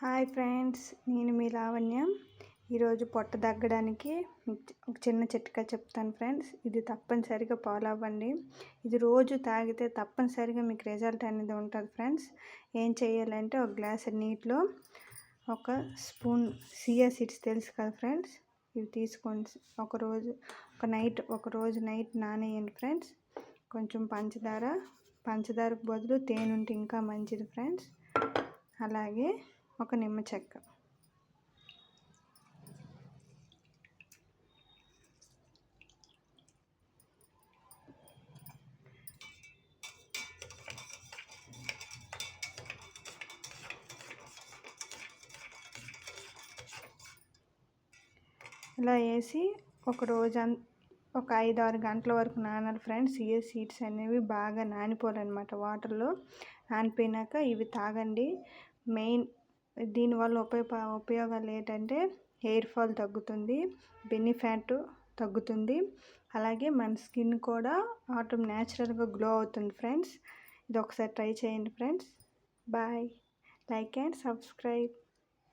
Hi friends నేను మీ లావణ్య. ఈరోజు పొట్ట తగ్గడానికి ఒక చిన్న చిట్కా చెప్తాను ఫ్రెండ్స్. ఇది తప్పనిసరిగా ఫాలో అవ్వండి. ఇది రోజు తాగితే తప్పనిసరిగా మీకు రిజల్ట్ అనేది ఉంటుంది ఫ్రెండ్స్. ఏం చేయాలంటే ఒక గ్లాస్ నీటిలో ఒక స్పూన్ సియా సీడ్స్ తెలుసు కదా ఫ్రెండ్స్? ఇవి తీసుకొని ఒక రోజు ఒక నైట్ ఒక రోజు నైట్ నానేయండి ఫ్రెండ్స్. కొంచెం పంచదార పంచదారకు బదులు తేనె ఉంటే ఇంకా మంచిది ఫ్రెండ్స్. అలాగే ఒక నిమ్మ చెక్క. ఇలా వేసి ఒక రోజు ఒక ఐదు ఆరు గంటల వరకు నానాలి ఫ్రెండ్స్. ఏ సీడ్స్ అనేవి బాగా నానిపోవాలన్నమాట. వాటర్లో నానిపోయినాక ఇవి తాగండి. మెయిన్ దీనివల్ల ఉపయోగ ఉపయోగాలు ఏంటంటే హెయిర్ ఫాల్ తగ్గుతుంది బెన్నీ ఫ్యాట్ తగ్గుతుంది. అలాగే మన స్కిన్ కూడా ఆటో న్యాచురల్గా గ్లో అవుతుంది ఫ్రెండ్స్. ఇది ఒకసారి ట్రై చేయండి friends. Bye. Like and subscribe.